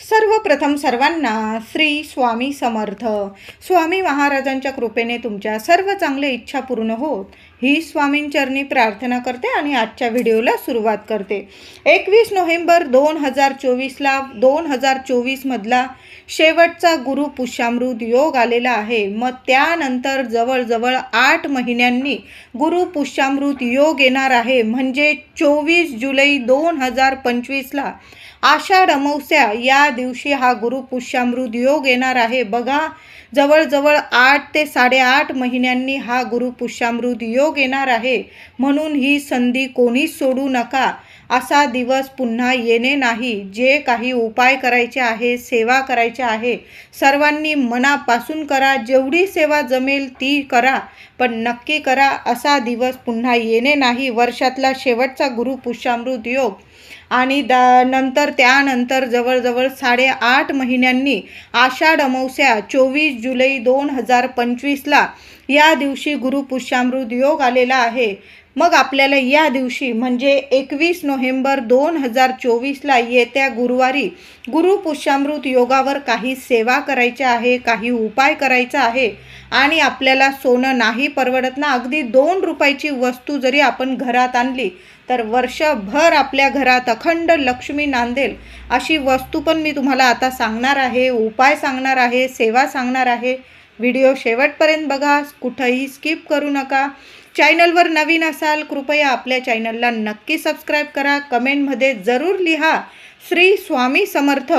सर्वप्रथम सर्वांना श्री स्वामी समर्थ. स्वामी महाराजांच्या कृपेने तुमच्या सर्व चांगल्या इच्छा पूर्ण होत ही स्वामींचरणी प्रार्थना करते आणि आजच्या व्हिडिओला सुरुवात करते. एकवीस नोव्हेंबर दोन हजार चोवीसला दोन हजार चोवीसमधला शेवटचा गुरु पुष्यामृत योग आलेला आहे. मग त्यानंतर जवळजवळ आठ महिन्यांनी गुरु पुष्यामृत योग येणार आहे. म्हणजे चोवीस जुलै दोन हजार पंचवीसला आषाढ अमावस्या या दिवशी हा गुरु पुष्यामृत योग येणार आहे. बघा जवळजवळ आठ ते साडेआठ महिन्यांनी हा गुरु पुष्यामृत योग येणार आहे. म्हणून ही संधी कोणीच सोडू नका. असा दिवस पुन्हा येणे नाही. जे काही उपाय करायचे आहे सेवा करायचे आहे सर्वांनी मनापासून करा. जेवढी सेवा जमेल ती करा पण नक्की करा. असा दिवस पुन्हा येणे नाही. वर्षातला शेवटचा गुरु पुष्यामृत योग. आणि द नंतर त्यानंतर जवळजवळ साडेआठ महिन्यांनी आषाढ अमावस्या चोवीस जुलै दोन हजार पंचवीसला या दिवशी गुरुपुष्यामृत योग आलेला आहे. मग आपल्याला या दिवशी म्हणजे एकवीस नोव्हेंबर दोन हजार चोवीसला येत्या गुरुवारी गुरुपुष्यामृत योगावर काही सेवा करायच्या आहे काही उपाय करायचा आहे आणि आपल्याला सोनं नाही परवडत ना अगदी दोन रुपयाची वस्तू जरी आपण घरात आणली तर वर्षभर आपल्या घरात अखंड लक्ष्मी नांदेल अशी वस्तू पण मी तुम्हाला आता सांगणार आहे उपाय सांगणार आहे सेवा सांगणार आहे. व्हिडिओ शेवटपर्यंत बघा कुठंही स्किप करू नका. चॅनलवर नवीन असाल कृपया आपल्या चॅनलला नक्की सबस्क्राईब करा. कमेंटमध्ये जरूर लिहा श्री स्वामी समर्थ.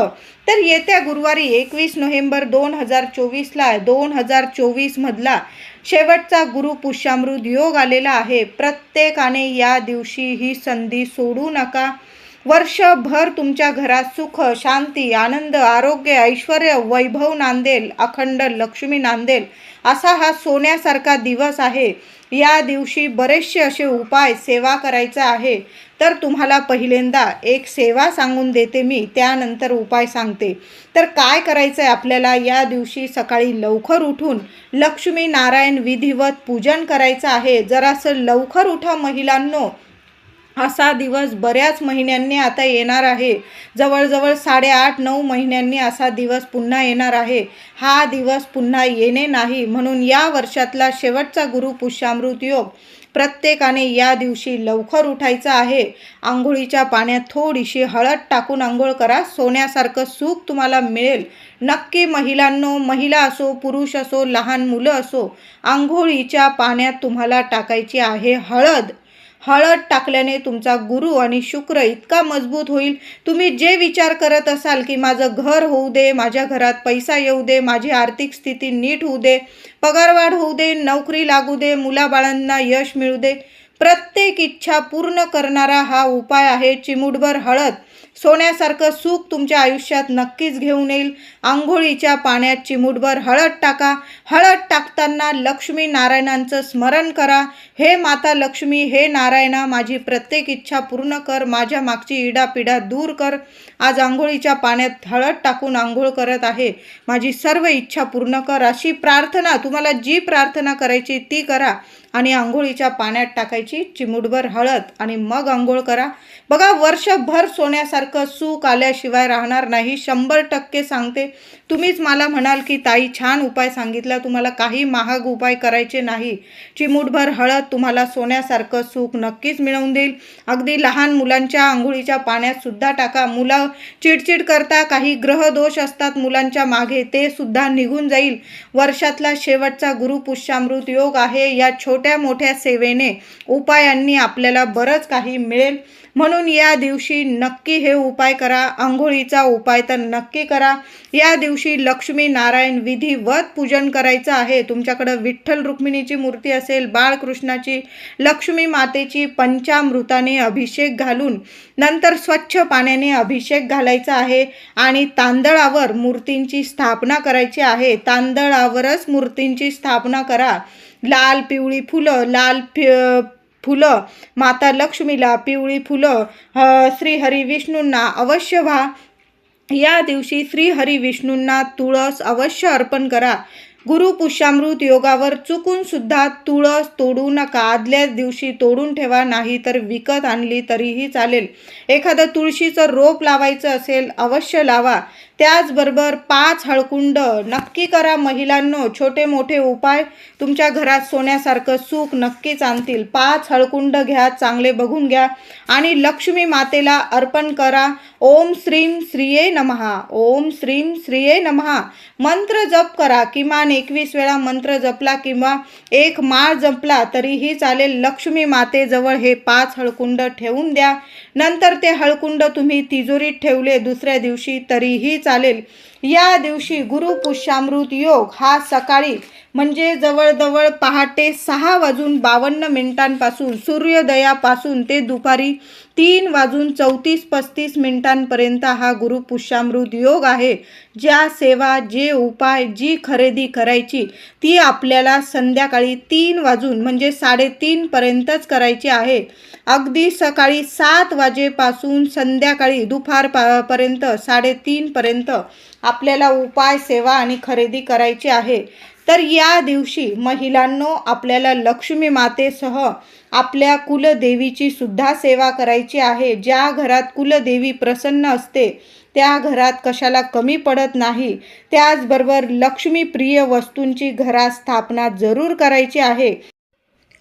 तर येत्या गुरुवारी एकवीस नोव्हेंबर दोन हजार चोवीसला दोन हजार चोवीसमधला शेवटचा गुरु पुष्यामृत योग आलेला आहे. प्रत्येकाने या दिवशी ही संधी सोडू नका. वर्षभर तुमच्या घरात सुख शांती आनंद आरोग्य ऐश्वर वैभव नांदेल अखंड लक्ष्मी नांदेल असा हा सोन्यासारखा दिवस आहे. या दिवशी बरेचसे असे उपाय सेवा करायचा आहे. तर तुम्हाला पहिल्यांदा एक सेवा सांगून देते मी त्यानंतर उपाय सांगते. तर काय करायचं आहे आपल्याला? या दिवशी सकाळी लवकर उठून लक्ष्मी नारायण विधिवत पूजन करायचं आहे. जरासं लवकर उठा महिलांनो. असा दिवस बऱ्याच महिन्यांनी आता येणार आहे. जवळजवळ साडेआठ नऊ महिन्यांनी असा दिवस पुन्हा येणार आहे. हा दिवस पुन्हा येणे नाही. म्हणून या वर्षातला शेवटचा गुरु पुष्यामृत योग प्रत्येकाने या दिवशी लवकर उठायचं आहे. आंघोळीच्या पाण्यात थोडीशी हळद टाकून आंघोळ करा. सोन्यासारखं सुख तुम्हाला मिळेल. नक्की महिलांनो महिला असो पुरुष असो लहान मुलं असो आंघोळीच्या पाण्यात तुम्हाला टाकायची आहे हळद. हळद टाकल्याने तुमचा गुरु आणि शुक्र इतका मजबूत होईल. तुम्ही जे विचार करत असाल की माझं घर होऊ दे माझ्या घरात पैसा येऊ दे माझी आर्थिक स्थिती नीट होऊ दे पगारवाढ होऊ दे नोकरी लागू दे मुलाबाळांना यश मिळू दे प्रत्येक इच्छा पूर्ण करणारा हा उपाय आहे चिमुटभर हळद. सोन्यासारखं सुख तुमच्या आयुष्यात नक्कीच घेऊन येईल. आंघोळीच्या पाण्यात चिमुटभर हळद टाका. हळद टाकताना लक्ष्मी नारायणांचं स्मरण करा. हे माता लक्ष्मी हे नारायणा माझी प्रत्येक इच्छा पूर्ण कर. माझ्या मागची इडापिडा दूर कर. आज आंघोळीच्या पाण्यात हळद टाकून आंघोळ करत आहे. माझी सर्व इच्छा पूर्ण कर. अशी प्रार्थना तुम्हाला जी प्रार्थना करायची ती करा. आणि आंघोळीच्या पाण्यात टाकायची चिमुटभर हळद आणि मग आंघोळ करा. बघा वर्षभर सोन्यासारखं सुख आल्याशिवाय राहणार नाही. शंभर टक्के सांगते तुम्हीच मला म्हणाल की ताई छान उपाय सांगितला. तुम्हाला काही महाग उपाय करायचे नाही. चिमूटभर हळद तुम्हाला सोन्यासारखं सुख नक्कीच मिळवून देईल. अगदी लहान मुलांच्या आंघोळीच्या पाण्यात सुद्धा टाका. मुलं चिडचिड करता काही ग्रहदोष असतात मुलांच्या मागे. ते सुद्धा निघून जाईल. वर्षातला शेवटचा गुरुपुष्यामृत योग आहे. या छोट्या मोठ्या सेवेने उपायांनी आपल्याला बरंच काही मिळेल. म्हणून या दिवशी नक्की हे उपाय करा. आंघोळीचा उपाय तर नक्की करा. या दिवशी लक्ष्मी नारायण विधिवत पूजन करायचं आहे. तुमच्याकडं विठ्ठल रुक्मिणीची मूर्ती असेल बाळकृष्णाची लक्ष्मी मातेची पंचामृताने अभिषेक घालून नंतर स्वच्छ पाण्याने अभिषेक घालायचा आहे आणि तांदळावर मूर्तींची स्थापना करायची आहे. तांदळावरच मूर्तींची स्थापना करा. लाल पिवळी फुलं लाल फुलं माता लक्ष्मीला पिवळी फुलं श्री हरी विष्णूंना अवश्य व्हा. या दिवशी श्री हरी विष्णूंना तुळस अवश्य अर्पण करा. गुरु पुष्यामृत योगावर चुकून सुद्धा तुळस तोडू नका. आदल्याच दिवशी तोडून ठेवा नाही तर विकत आणली तरीही चालेल. एखादं तुळशीचं रोप लावायचं असेल अवश्य लावा. त्याचबरोबर पाच हळकुंड नक्की करा महिलांनो. छोटे मोठे उपाय तुमच्या घरात सोन्यासारखं सुख नक्कीच आणतील. पाच हळकुंड घ्या चांगले बघून घ्या आणि लक्ष्मी मातेला अर्पण करा. ओम श्रीम श्रीये नमहा ओम श्रीम श्रीये नमहा मंत्र जप करा. किमान एकवीस वेळा मंत्र जपला किंवा एक माळ जपला तरीही चालेल. लक्ष्मी मातेजवळ हे पाच हळकुंड ठेवून द्या. नंतर ते हळकुंड तुम्ही तिजोरीत ठेवले दुसऱ्या दिवशी तरीही चालेल. या दिवशी गुरुपुष्यामृत योग हा सकाळी म्हणजे जवळजवळ पहाटे सहा वाजून बावन्न मिनिटांपासून सूर्योदयापासून ते दुपारी तीन वाजून चौतीस पस्तीस मिनिटांपर्यंत हा गुरु पुष्यामृत योग आहे. ज्या सेवा जे उपाय जी खरेदी करायची ती आपल्याला संध्याकाळी तीन वाजून म्हणजे साडेतीनपर्यंतच करायची आहे. अगदी सकाळी सात वाजेपासून संध्याकाळी दुपार पर्यंत साडेतीनपर्यंत आपल्याला उपाय सेवा आणि खरेदी करायची आहे. तर या दिवशी महिलांनो आपल्याला लक्ष्मी मातेसह आपल्या कुलदेवीची सुद्धा सेवा करायची आहे. ज्या घरात कुलदेवी प्रसन्न असते त्या घरात कशाला कमी पडत नाही. त्याचबरोबर लक्ष्मीप्रिय वस्तूंची घरात स्थापना जरूर करायची आहे.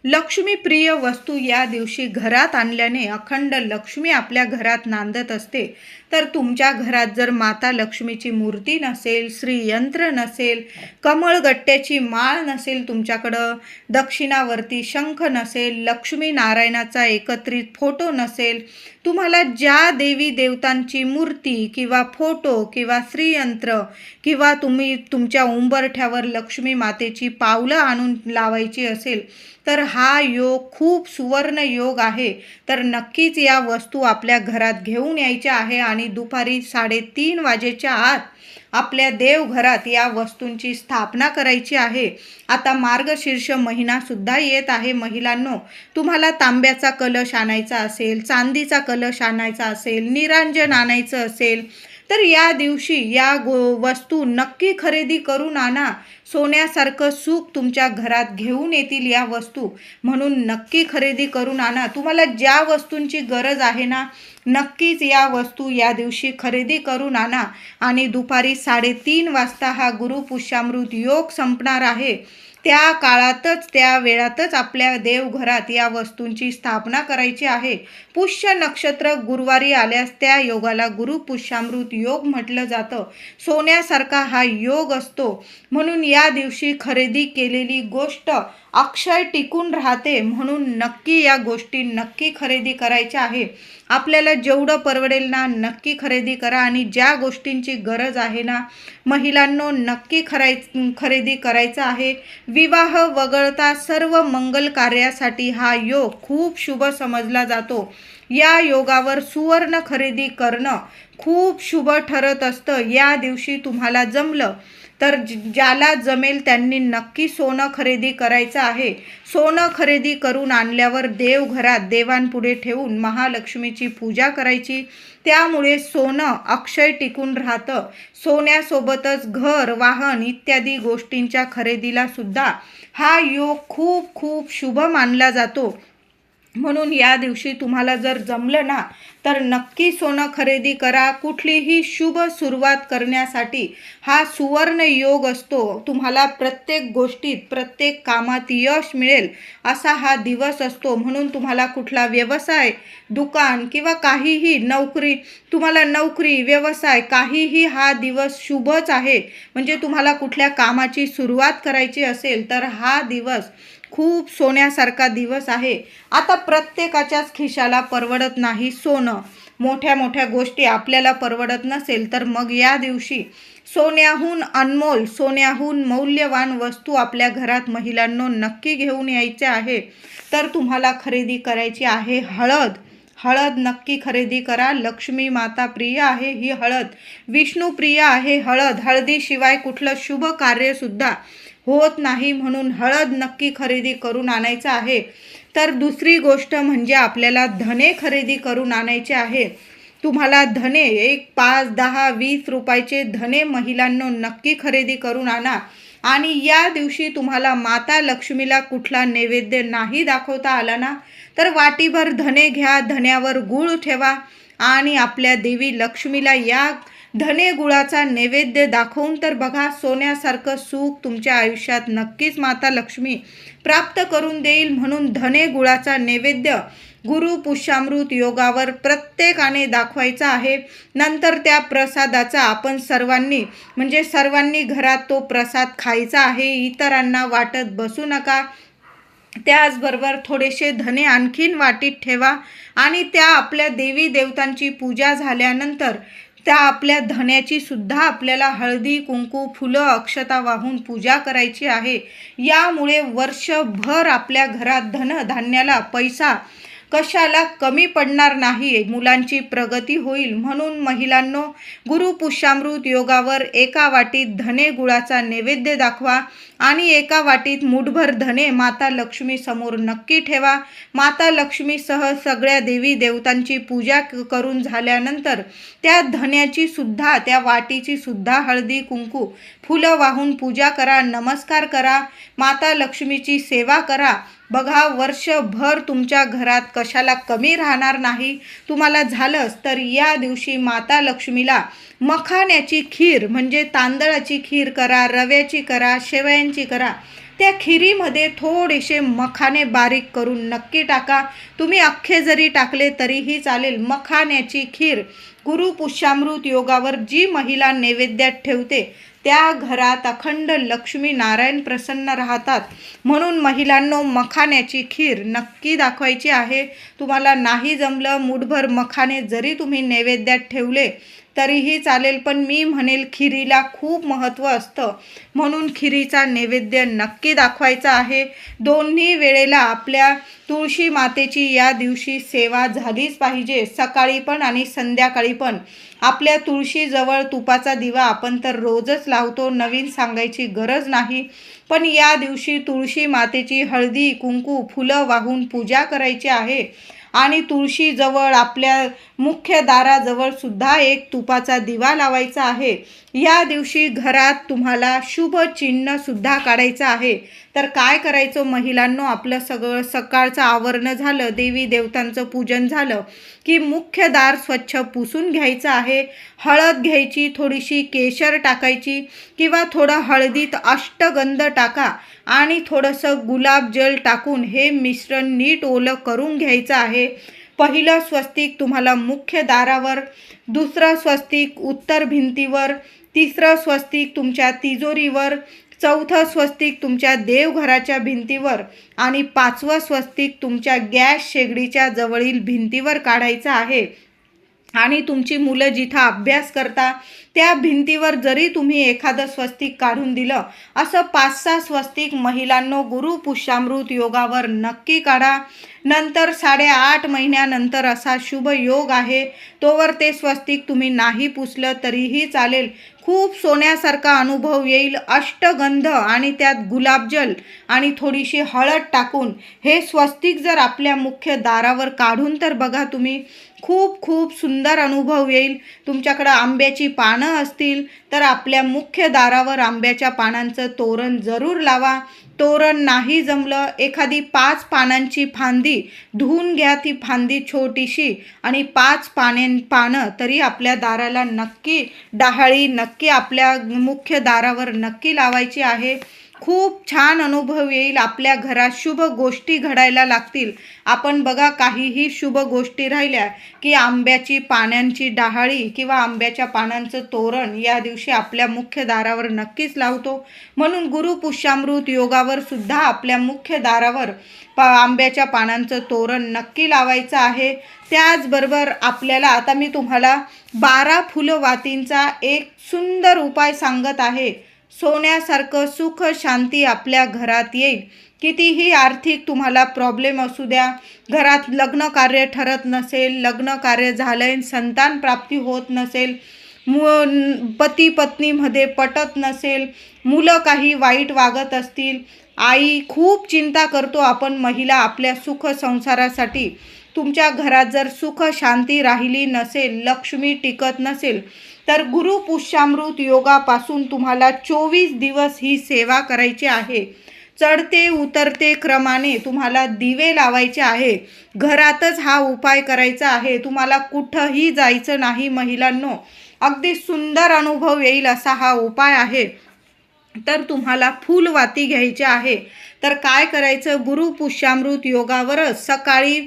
लक्ष्मीप्रिय वस्तू या दिवशी घरात आणल्याने अखंड लक्ष्मी आपल्या घरात नांदत असते. तर तुमच्या घरात जर माता लक्ष्मीची मूर्ती नसेल श्रीयंत्र नसेल कमळगट्ट्याची माळ नसेल तुमच्याकडं दक्षिणावरती शंख नसेल लक्ष्मी नारायणाचा एकत्रित फोटो नसेल तुम्हाला ज्या देवी देवतांची मूर्ती किंवा फोटो किंवा श्रीयंत्र किंवा तुम्ही तुमच्या उंबरठ्यावर लक्ष्मी मातेची पावलं आणून लावायची असेल तर हा योग खूप सुवर्ण योग आहे. तर नक्कीच या वस्तू आपल्या घरात घेऊन यायच्या आहे आणि दुपारी साडेतीन वाजेच्या आत आपल्या देवघरात या वस्तूंची स्थापना करायची आहे. आता मार्गशीर्ष महिनासुद्धा येत आहे. महिलांनो तुम्हाला तांब्याचा कलश आणायचा असेल चांदीचा कलश आणायचा असेल निरांजन आणायचं असेल तर या दिवशी या गो वस्तू नक्की खरेदी करून आणा. सोन्यासारखं सुख तुमच्या घरात घेऊन येतील या वस्तू. म्हणून नक्की खरेदी करून आणा. तुम्हाला ज्या वस्तूंची गरज आहे ना नक्कीच या वस्तू या दिवशी खरेदी करून आणा. आणि दुपारी साडेतीन वाजता हा गुरु पुष्यामृत योग संपणार आहे. त्या काळातच त्या वेळातच आपल्या देवघरात या वस्तूंची स्थापना करायची आहे. पुष्य नक्षत्र गुरुवारी आल्यास त्या योगाला गुरु पुष्यामृत योग म्हटलं जातं. सोन्यासारखा हा योग असतो. म्हणून या दिवशी खरेदी केलेली गोष्ट अक्षय टिकून राहते. म्हणून नक्की या गोष्टी नक्की खरेदी करायच्या आहे. आपल्याला जेवढं परवडेल ना नक्की खरेदी करा आणि ज्या गोष्टींची गरज आहे ना महिलांनो नक्की खराय खरेदी करायचा आहे. विवाह वगळता सर्व मंगल कार्यासाठी हा योग खूप शुभ समजला जातो. या योगावर सुवर्ण खरेदी करणं खूप शुभ ठरत असतं. या दिवशी तुम्हाला जमलं तर ज- ज्याला जमेल त्यांनी नक्की सोनं खरेदी करायचं आहे. सोनं खरेदी करून आणल्यावर देवघरात देवांपुढे ठेवून महालक्ष्मीची पूजा करायची. त्यामुळे सोनं अक्षय टिकून राहतं. सोन्यासोबतच घर वाहन इत्यादी गोष्टींच्या खरेदीला सुद्धा हा योग खूप खूप शुभ मानला जातो. म्हणून या दिवशी तुम्हाला जर जमलं ना तर नक्की सोनं खरेदी करा. कुठलीही शुभ सुरुवात करण्यासाठी हा सुवर्ण योग असतो. तुम्हाला प्रत्येक गोष्टीत प्रत्येक कामात यश मिळेल असा हा दिवस असतो. म्हणून तुम्हाला कुठला व्यवसाय दुकान किंवा काहीही नोकरी तुम्हाला नोकरी व्यवसाय काहीही हा दिवस शुभच आहे. म्हणजे तुम्हाला कुठल्या कामाची सुरुवात करायची असेल तर हा दिवस खूप सोन्यासारखा दिवस आहे. आता प्रत्येकाच्याच खिशाला परवडत नाही सोनं. मोठ्या मोठ्या गोष्टी आपल्याला परवडत नसेल तर मग या दिवशी सोन्याहून अनमोल सोन्याहून मौल्यवान वस्तू आपल्या घरात महिलांनो नक्की घेऊन यायचे आहे. तर तुम्हाला खरेदी करायची आहे हळद. हळद नक्की खरेदी करा. लक्ष्मी माता प्रिय आहे ही हळद. विष्णू प्रिय आहे हळद. हळदीशिवाय कुठलं शुभ कार्यसुद्धा होत नाही म्हणून हळद नक्की खरेदी करून आणायचं आहे. तर दुसरी गोष्ट म्हणजे आपल्याला धने खरेदी करून आणायचे आहे. तुम्हाला धने एक पाच दहा वीस रुपयाचे धने महिलांनो नक्की खरेदी करून आणा. आणि या दिवशी तुम्हाला माता लक्ष्मीला कुठला नैवेद्य नाही दाखवता आला ना तर वाटीभर धने घ्या धन्यावर गुळ ठेवा आणि आपल्या देवी लक्ष्मीला या धने गुळाचा नैवेद्य दाखवून तर बघा सोन्यासारखं सुख तुमच्या आयुष्यात नक्कीच माता लक्ष्मी प्राप्त करून देईल म्हणून धने गुळाचा नैवेद्य गुरु पुष्यामृत योगावर प्रत्येकाने दाखवायचा आहे. नंतर त्या प्रसादाचा आपण सर्वांनी म्हणजे सर्वांनी घरात तो प्रसाद खायचा आहे इतरांना वाटत बसू नका. त्याचबरोबर थोडेसे धने आणखीन वाटीत ठेवा आणि त्या आपल्या देवी देवतांची पूजा झाल्यानंतर त्या आपल्या धन्याची सुद्धा आपल्याला हळदी कुंकू फुलं अक्षता वाहून पूजा करायची आहे. यामुळे वर्षभर आपल्या घरात धन धान्याला पैसा कशाला कमी पडणार नाही? मुलांची प्रगती होईल म्हणून महिलांनो गुरु पुष्यामृत योगावर एका वाटीत धने गुळाचा नैवेद्य दाखवा आणि एका वाटीत मुठभर धने माता लक्ष्मी समोर नक्की ठेवा. माता लक्ष्मीसह सगळ्या देवी देवतांची पूजा क- करून झाल्यानंतर त्या धन्याची सुद्धा त्या वाटीची सुद्धा हळदी कुंकू फुलं वाहून पूजा करा नमस्कार करा माता लक्ष्मीची सेवा करा बघा वर्षभर तुमच्या घरात कशाला कमी राहणार नाही? तुम्हाला झालंच तर या दिवशी माता लक्ष्मीला मखाण्याची खीर म्हणजे तांदळाची खीर करा रव्याची करा शेवयांची करा. त्या खिरीमध्ये थोडेसे मखाने बारीक करून नक्की टाका. तुम्ही अख्खे जरी टाकले तरीही चालेल मखाण्याची खीर. गुरु पुष्यामृत योगावर जी महिला नैवेद्यात ठेवते त्या घरात अखंड लक्ष्मी नारायण प्रसन्न राहतात. म्हणून महिलांनो मखाण्याची खीर नक्की दाखवायची आहे. तुम्हाला नाही जमलं मुठभर मखाने जरी तुम्ही नैवेद्यात ठेवले तरीही चालेल पण मी म्हणेल खिरीला खूप महत्त्व असतं. म्हणून खिरीचा नैवेद्य नक्की दाखवायचा आहे. दोन्ही वेळेला आपल्या तुळशी मातेची या दिवशी सेवा झालीच पाहिजे. सकाळी पण आणि संध्याकाळी पण. आपल्या तुळशीजवळ तुपाचा दिवा आपण तर रोजच लावतो नवीन सांगायची गरज नाही. पण या दिवशी तुळशी मातेची हळदी कुंकू फुलं वाहून पूजा करायची आहे. आणि तुळशीजवळ आपल्या मुख्य दाराजवळ सुद्धा एक तुपाचा दिवा लावायचा आहे. या दिवशी घरात तुम्हाला शुभ चिन्ह सुद्धा काढायचं आहे. तर काय करायचं? महिलांनो आपलं सगळं सकाळचं आवरणं झालं देवी देवतांचं पूजन झालं की मुख्य दार स्वच्छ पुसून घ्यायचं आहे. हळद घ्यायची थोडीशी केशर टाकायची किंवा थोडं हळदीत अष्टगंध टाका आणि थोडंसं गुलाब जल टाकून हे मिश्रण नीट ओलं करून घ्यायचं आहे. पहिलं स्वस्तिक तुम्हाला मुख्य दारावर दुसरं स्वस्तिक उत्तर भिंतीवर तिसरं स्वस्तिक तुमच्या तिजोरीवर चौथं स्वस्तिक तुमच्या देवघराच्या भिंतीवर आणि पाचवं स्वस्तिक तुमच्या गॅस शेगडीच्या जवळील भिंतीवर काढायचं आहे. आणि तुमची मुलं जिथं अभ्यास करता त्या भिंतीवर जरी तुम्ही एखादं स्वस्तिक काढून दिलं असं पाच सहा स्वस्तिक महिलांनो गुरु पुष्यामृत योगावर नक्की काढा. नंतर साडेआठ महिन्यानंतर असा शुभ योग आहे तोवर ते स्वस्तिक तुम्ही नाही पुसलं तरीही चालेल. खूप सोन्यासारखा अनुभव येईल. अष्टगंध आणि त्यात गुलाबजल आणि थोडीशी हळद टाकून हे स्वस्तिक जर आपल्या मुख्य दारावर काढून तर बघा तुम्ही खूप खूप सुंदर अनुभव येईल. तुमच्याकडं आंब्याची पानं असतील तर आपल्या मुख्य दारावर आंब्याच्या पानांचं तोरण जरूर लावा. तोरण नाही जमलं एखादी पाच पानांची फांदी धुवून घ्या ती फांदी छोटीशी आणि पाच पाने पानं तरी आपल्या दाराला नक्की डहाळी नक्की आपल्या मुख्य दारावर नक्की लावायची आहे. खूप छान अनुभव येईल. आपल्या घरात शुभ गोष्टी घडायला लागतील. आपण बघा काहीही शुभ गोष्टी राहिल्या की आंब्याची पानांची डहाळी किंवा आंब्याच्या पानांचं तोरण या दिवशी आपल्या मुख्य दारावर नक्कीच लावतो. म्हणून गुरु पुष्यामृत योगावर सुद्धा आपल्या मुख्य दारावर पा आंब्याच्या पानांचं तोरण नक्की लावायचं आहे. त्याचबरोबर आपल्याला आता मी तुम्हाला बारा फुलं वातींचा एक सुंदर उपाय सांगत आहे. सोन्यासारखं सुख शांती आपल्या घरात येईल. कितीही आर्थिक तुम्हाला प्रॉब्लेम असू द्या घरात लग्न कार्य ठरत नसेल लग्न कार्य झालंय संतान प्राप्ती होत नसेल मु पती पत्नीमध्ये पटत नसेल मुलं काही वाईट वागत असतील आई खूप चिंता करतो आपण महिला आपल्या सुख संसारासाठी. तुमच्या घरात जर सुख शांती राहिली नसेल लक्ष्मी टिकत नसेल तर गुरु पुष्यामृत योगापासून तुम्हाला चोवीस दिवस ही सेवा करायची आहे. चढते उतरते क्रमाने तुम्हाला दिवे लावायचे आहे. घरातच हा उपाय करायचा आहे. तुम्हाला कुठंही जायचं नाही महिलांनो. अगदी सुंदर अनुभव येईल असा हा उपाय आहे. तर तुम्हाला फुलवाती घ्यायची आहे. तर काय करायचं? गुरु पुष्यामृत योगावरच सकाळी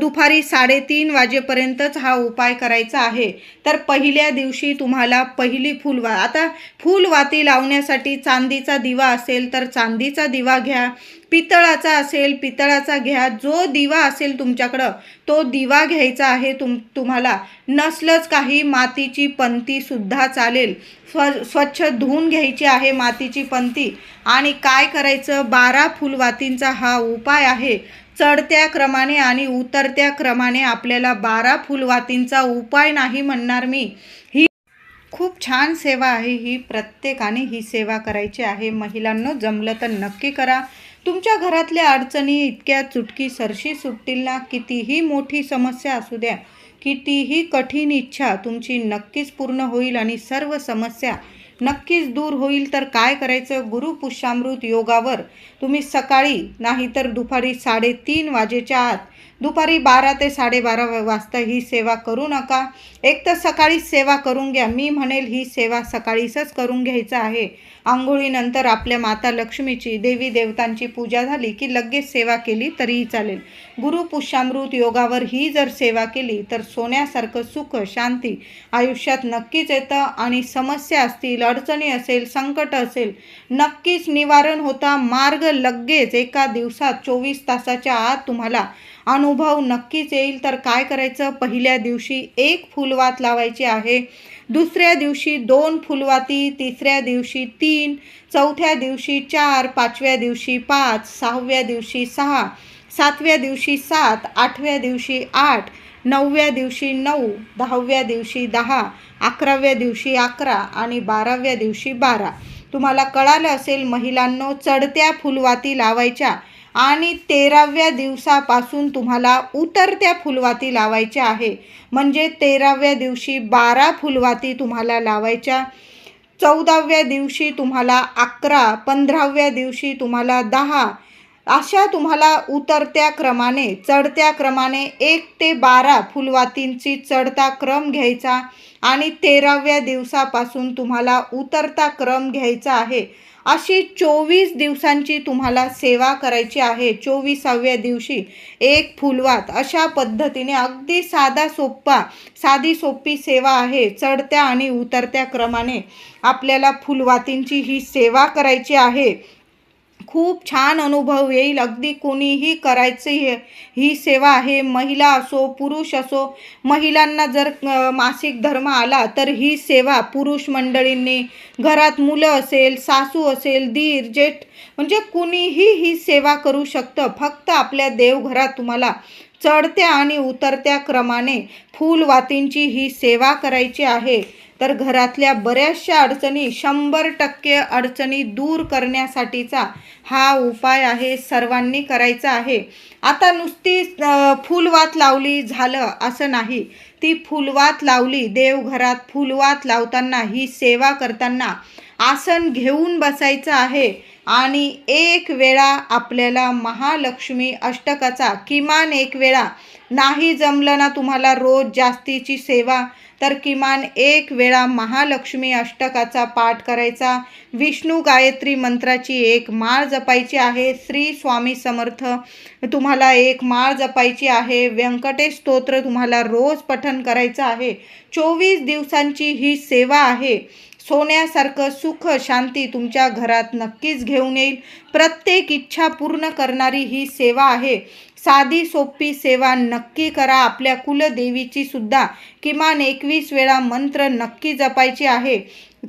दुपारी साडेतीन वाजेपर्यंतच हा उपाय करायचा आहे. तर पहिल्या दिवशी तुम्हाला पहिली फुलवा आता फुलवाती लावण्यासाठी चांदीचा दिवा असेल तर चांदीचा दिवा घ्या. पितळाचा असेल पितळाचा घ्या. जो दिवा असेल तुमच्याकडं तो दिवा घ्यायचा आहे तुम तुम्हाला. नसलंच काही मातीची पंतीसुद्धा चालेल. स्व स्वच्छ धुवून घ्यायची आहे मातीची पंती. आणि काय करायचं? बारा फुलवातींचा हा उपाय आहे. चढत्या क्रमाने आणि उतरत्या क्रमाने आपल्याला बारा फुलवातींचा उपाय नाही म्हणणार मी. ही खूप छान सेवा आहे. ही प्रत्येकाने ही सेवा करायची आहे. महिलांनो जमलं तर नक्की करा. तुमच्या घरातल्या अडचणी इतक्या चुटकी सरशी सुटतील ना? कितीही मोठी समस्या असू द्या कितीही कठीण इच्छा तुमची नक्कीच पूर्ण होईल आणि सर्व समस्या नक्कीच दूर होईल तर काय करायचं? गुरु पुष्यामृत योगावर. तुम्ही सकाळी नाहीतर दुपारी साडेतीन वाजेच्या आत दुपारी बारा ते साडेबारा वाजता ही सेवा करू नका. एक तर सकाळीच सेवा करून घ्या. मी म्हणेल ही सेवा सकाळीच करून घ्यायचं आहे. आंघोळीनंतर आपल्या माता लक्ष्मीची देवी देवतांची पूजा झाली की लगेच सेवा केली तरीही चालेल. गुरु पुष्यामृत योगावर ही जर सेवा केली तर सोन्यासारखं सुख शांती आयुष्यात नक्कीच येतं आणि समस्या असतील अडचणी असेल संकट असेल नक्कीच निवारण होता मार्ग लगेच एका दिवसात चोवीस तासाच्या आत तुम्हाला अनुभव नक्कीच येईल. तर काय करायचं? पहिल्या दिवशी एक फुलवात लावायची आहे. दुसऱ्या दिवशी दोन फुलवाती तिसऱ्या दिवशी तीन चौथ्या दिवशी चार पाचव्या दिवशी पाच सहाव्या दिवशी सहा सातव्या दिवशी सात आठव्या दिवशी आठ नवव्या दिवशी नऊ दहाव्या दिवशी दहा अकराव्या दिवशी अकरा आणि बाराव्या दिवशी बारा. तुम्हाला कळालं असेल महिलांनो चढत्या फुलवाती लावायच्या. आणि तेराव्या दिवसापासून तुम्हाला उतरत्या फुलवाती लावायच्या आहे. म्हणजे तेराव्या दिवशी बारा फुलवाती तुम्हाला लावायच्या. चौदाव्या दिवशी तुम्हाला अकरा पंधराव्या दिवशी तुम्हाला दहा अशा तुम्हाला उतरत्या क्रमाने चढत्या क्रमाने एक ते बारा फुलवातींची चढता क्रम घ्यायचा आणि तेराव्या दिवसापासून तुम्हाला उतरता क्रम घ्यायचा आहे. अशी चोवीस दिवसांची तुम्हाला सेवा करायची आहे. चोवीसाव्या दिवशी एक फुलवात अशा पद्धतीने अगदी साधा सोप्पा साधी सोपी सेवा आहे. चढत्या आणि उतरत्या क्रमाने आपल्याला फुलवातींची ही सेवा करायची आहे. खूप छान अनुभव येईल. अगदी कोणीही करायचं हे ही सेवा आहे. महिला असो पुरुष असो महिलांना जर मासिक धर्म आला तर ही सेवा पुरुष मंडळींनी घरात मुलं असेल सासू असेल दीर जेठ म्हणजे कुणीही ही सेवा करू शकतं. फक्त आपल्या देवघरात तुम्हाला चढत्या आणि उतरत्या क्रमाने फुलवातींची ही सेवा करायची आहे. तर घरातल्या बऱ्याचशा अडचणी शंभर टक्के अडचणी दूर करण्यासाठीचा हा उपाय आहे सर्वांनी करायचा आहे. आता नुसती फुलवात लावली झालं असं नाही. ती फुलवात लावली देवघरात फुलवात लावताना ही सेवा करताना आसन घेऊन बसायचं आहे. आणि एक वेळा आपल्याला महालक्ष्मी अष्टकाचा किमान एक वेळा नाही जमलं ना तुम्हाला रोज जास्तीची सेवा तर किमान एक वेळा महालक्ष्मी अष्टकाचा पाठ करायचा. विष्णू गायत्री मंत्राची एक माळ जपायची आहे. श्री स्वामी समर्थ तुम्हाला एक माळ जपायची आहे. व्यंकटेश स्तोत्र तुम्हाला रोज पठन करायचं आहे. चोवीस दिवसांची ही सेवा आहे. सोन्यासारखं सुख शांती तुमच्या घरात नक्कीच घेऊन येईल. प्रत्येक इच्छा पूर्ण करणारी ही सेवा आहे. साधी सोपी सेवा नक्की करा. आपल्या कुलदेवीची सुद्धा किमान एकवीस वेळा मंत्र नक्की जपायची आहे.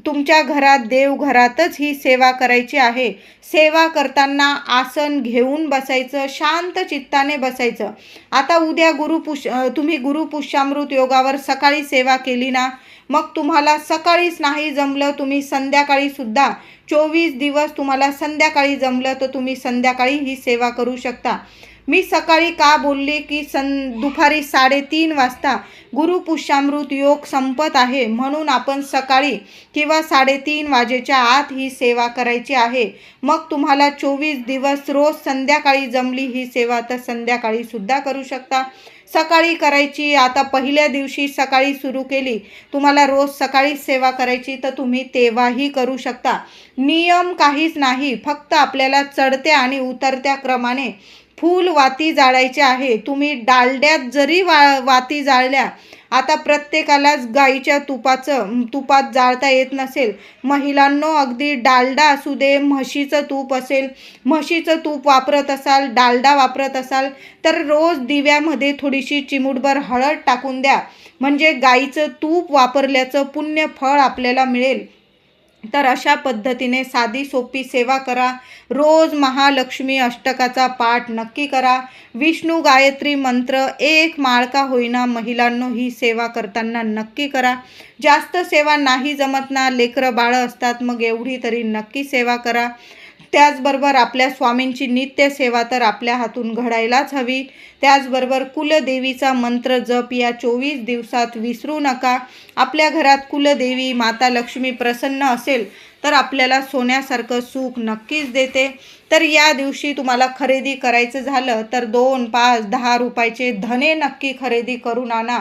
तुमच्या घरात देवघरातच ही सेवा करायची आहे. सेवा करताना आसन घेऊन बसायचं शांत चित्ताने बसायचं. आता उद्या गुरुपुष तुम्ही गुरुपुष्यामृत योगावर सकाळी सेवा केली ना? मग तुम्हाला सकाळीच नाही जमलं तुम्ही संध्याकाळी सुद्धा चोवीस दिवस तुम्हाला संध्याकाळी जमलं तर तुम्ही संध्याकाळी ही सेवा करू शकता. मी सकाळी का बोलले की सं दुपारी साडेतीन वाजता गुरुपुष्यामृत योग संपत आहे म्हणून आपण सकाळी किंवा साडेतीन वाजेच्या आत ही सेवा करायची आहे. मग तुम्हाला चोवीस दिवस रोज संध्याकाळी जमली ही सेवा तर संध्याकाळीसुद्धा करू शकता. सकाळी करायची आता पहिल्या दिवशी सकाळी सुरू केली तुम्हाला रोज सकाळीच सेवा करायची तर तुम्ही तेव्हाही करू शकता. नियम काहीच नाही फक्त आपल्याला चढत्या आणि उतरत्या क्रमाने फूल वाती जाळायचे आहे. तुम्ही डालड्यात जरी वा वाती जाळल्या आता प्रत्येकालाच गाईच्या तुपाचं तुपात जाळता येत नसेल. महिलांनो अगदी डालडा असू दे म्हशीचं तूप असेल म्हशीचं तूप वापरत असाल डालडा वापरत असाल तर रोज दिव्यामध्ये थोडीशी चिमूटभर हळद टाकून द्या. म्हणजे गाईचं तूप वापरल्याचं पुण्य फळ आपल्याला मिळेल. तर अशा पद्धतीने साधी सोपी सेवा करा. रोज महालक्ष्मी अष्टकाचा पाठ नक्की करा. विष्णू गायत्री मंत्र एक माळका होईना महिलांनो ही सेवा करताना नक्की करा. जास्त सेवा नाही जमत ना लेकरं बाळं असतात मग एवढी तरी नक्की सेवा करा. त्याचबरोबर आपल्या स्वामींची नित्य सेवा तर आपल्या हातून घडायलाच हवी. त्याचबरोबर कुलदेवीचा मंत्र जप या चोवीस दिवसात विसरू नका. आपल्या घरात कुलदेवी माता लक्ष्मी प्रसन्न असेल तर आपल्याला सोन्यासारखं सुख नक्कीच देते. तर या दिवशी तुम्हाला खरेदी करायचं झालं तर दोन पाच दहा रुपयाचे धने नक्की खरेदी करून आणा.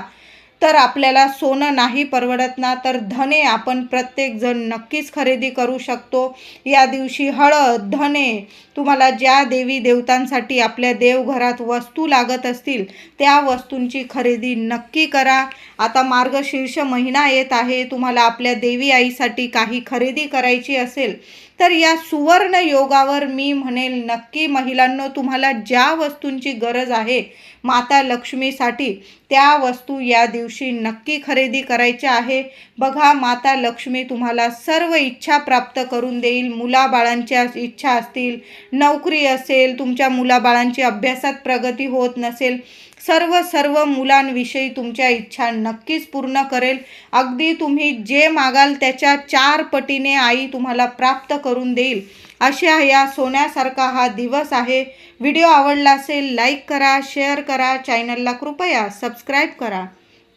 तर आपल्याला सोनं नाही परवडत ना तर धने आपण प्रत्येकजण नक्कीच खरेदी करू शकतो. या दिवशी हळद धने तुम्हाला ज्या देवी देवतांसाठी आपल्या देवघरात वस्तू लागत असतील त्या वस्तूंची खरेदी नक्की करा. आता मार्गशीर्ष महिना येत आहे तुम्हाला आपल्या देवी आईसाठी काही खरेदी करायची असेल तर या सुवर्ण योगावर मी म्हणेल नक्की महिलांनो तुम्हाला ज्या वस्तूंची गरज आहे माता लक्ष्मीसाठी त्या वस्तू या दिवशी नक्की खरेदी करायच्या आहे. बघा माता लक्ष्मी तुम्हाला सर्व इच्छा प्राप्त करून देईल. मुलाबाळांच्या इच्छा असतील नोकरी असेल तुमच्या मुलाबाळांची अभ्यासात प्रगती होत नसेल सर्व सर्व मुलांविषयी तुमच्या इच्छा नक्कीच पूर्ण करेल. अगदी तुम्ही जे मागाल त्याच्या चार पटीने आई तुम्हाला प्राप्त करून देईल. अशा या सोन्यासारखा हा दिवस आहे. व्हिडिओ आवडला असेल लाईक करा शेअर करा चॅनलला कृपया सबस्क्राईब करा.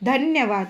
धन्यवाद.